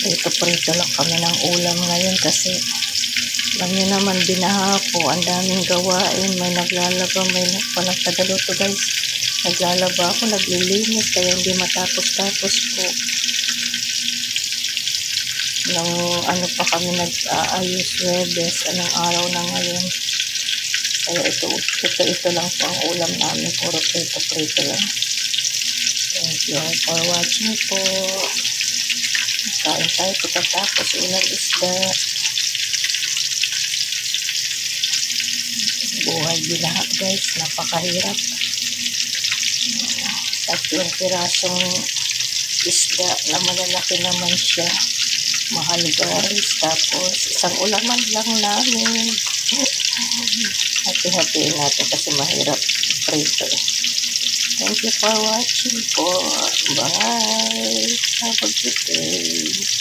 Prito-prito lang kami ng ulam ngayon kasi alam niyo naman, binaha po. Ang daming gawain. May naglalaba, may nagpadalo to guys. Naglalaba ako, naglilinis, kaya hindi matapos-tapos po. Nang ano pa kami nag-aayos, Webes, anong araw na ngayon. Kaya ito, ito, ito lang po ang ulam namin. Puro prito-prito lang. Thank you all for watching po. Kain tayo pagkatapos ulang isda. Buhay binaha guys, napakahirap. Tatlong pirasong isda na malalaki naman siya. Mahal guys. Tapos isang ulaman lang namin. Hati-hatiin natin kasi mahirap prito. Thank you for watching po. Bye pagkutin.